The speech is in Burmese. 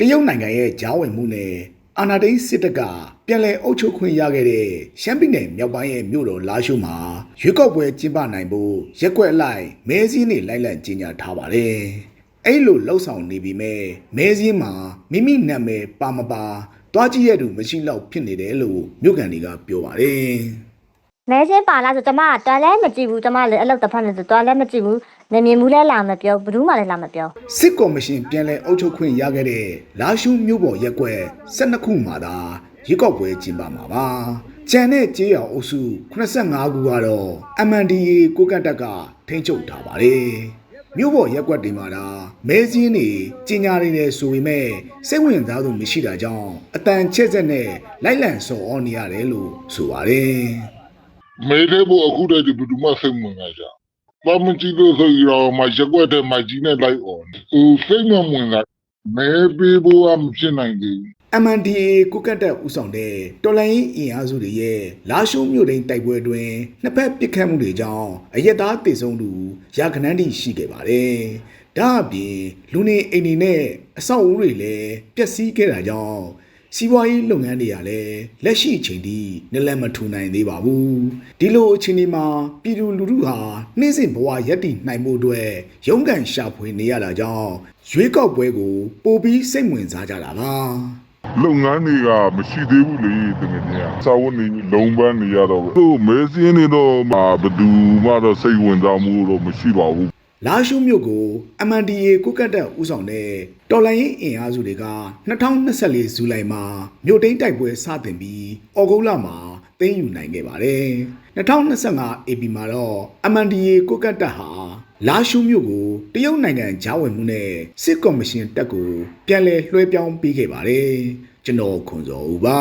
တရုတ်နိုင်ငံရဲ့ကြားဝင်မှုနဲ့အာဏာသိမ်းစစ်တပ်ကပြန်လည်အုပ်ချုပ်ခွင့်ရခဲ့တဲ့ရှမ်းပြည်နယ်မြောက်ပိုင်းရဲ့မြို့တော်လာရှိုးမှာရွေးကောက်ပွဲကျင်းပနိုင်ဖို့ရက်ကွက်အလိုက်မဲစည်းနေလိုက်လံကြီးညာထားပါတယ်။အဲ့လိုလှုပ်ဆောင်နေပြီမဲ့မဲစည်းမှာမိမိနာမည်ပါမပါတွားကြည့်ရတူမရှိတော့ဖြစ်နေတယ်လို့မြို့ကန်တွေကပြောပါတယ်။ မဲစင်းပါလားဆိုကျမကတော်လည်းမကြည့်ဘူးကျမလည်းအလုပ်တစ်ဖက်နဲ့ဆိုတော်လည်းမကြည့်ဘူးနေမြင်မှုလည်းလာမပြောဘူးမှလည်းလာမပြောစစ်ကော်မရှင်ပြန်လည်အုပ်ချုပ်ခွင့်ရခဲ့တဲ့လာရှုမြို့ပေါ်ရက်ကွက်12ခုမှာသာရွေးကောက်ပွဲကျင်းပမှာပါ။ကျန်တဲ့ကြေးရောင်အုပ်စု85ခုကတော့ MNDA ကိုကတ်တက်ကထိန်းချုပ်ထားပါတယ်။မြို့ပေါ်ရက်ကွက်တွေမှာဒါမဲစင်းတွေကြီးညာနေတယ်ဆိုပေမဲ့စိတ်ဝင်စားသူမရှိတာကြောင့်အတန်ချက်ချက်နဲ့လိုက်လံစော်ဩနေရတယ်လို့ဆိုပါတယ်။ မဲတဲ့ဖို့အခုတည်းကဘယ်သူမှစိတ်ဝင်စားကြဘာမကြည့်လို့ဆိုရအောင်မရက်ွက်တဲ့မကြီးနဲ့လိုက်អော်ဟိုစိတ်မဝင်စားမဲပေးဖို့ကမဖြစ်နိုင်သေးဘူး MNDA ကုကတ်တက်ဦးဆောင်တဲ့တော်လိုင်းအင်အားစုတွေရဲ့လာရှုံးမြို့တိုင်းတိုက်ပွဲတွင်နှစ်ဖက်ပစ်ခတ်မှုတွေကြောင့်အရက်သားတေဆုံးသူရာခဏန်းတိရှိခဲ့ပါတယ်။ဒါအပြင်လူနေအိမ်တွေနဲ့အဆောက်အဦတွေလည်းပျက်စီးခဲ့တာကြောင့် စီးပွားရေးလုပ်ငန်းတွေကလည်းလက်ရှိအချိန်ထိနလန်မထူနိုင်သေးပါဘူး။ဒီလိုအခြေအနေမှာပြည်သူလူထုဟာနှိမ့်စင်ဘဝရက်တည်နိုင်မှုအတွက်ရုန်းကန်ရှာဖွေနေရတာကြောင့်ရွေးကောက်ပွဲကိုပိုပြီးစိတ်ဝင်စားကြတာပါ။လုပ်ငန်းတွေကမရှိသေးဘူးလေတကယ်ကြီးစာဝတ်နေလုံးပန်းနေရတော့သူ့မဲစင်းနေတော့မှာဘယ်သူမှတော့စိတ်ဝင်စားမှုတော့မရှိပါဘူး လာရှုမြို့ကို MNDA ကုကတ်တက်ဦးဆောင်တဲ့တော်လိုင်းရင်အင်အားစုတွေက2024ဇူလိုင်မှာမြို့တိန်းတိုက်ပွဲစတင်ပြီးဩဂုတ်လမှာသိမ်းယူနိုင်ခဲ့ပါတယ်2025 AP မှာတော့ MNDA ကုကတ်တက်ဟာလာရှုမြို့ကိုတရုတ်နိုင်ငံဂျားဝင်မှုနဲ့စစ်ကော်မရှင်တက်ကိုပြန်လည်လွှဲပြောင်းပေးခဲ့ပါတယ်ကျွန်တော်ခွန်စော်ဦးပါ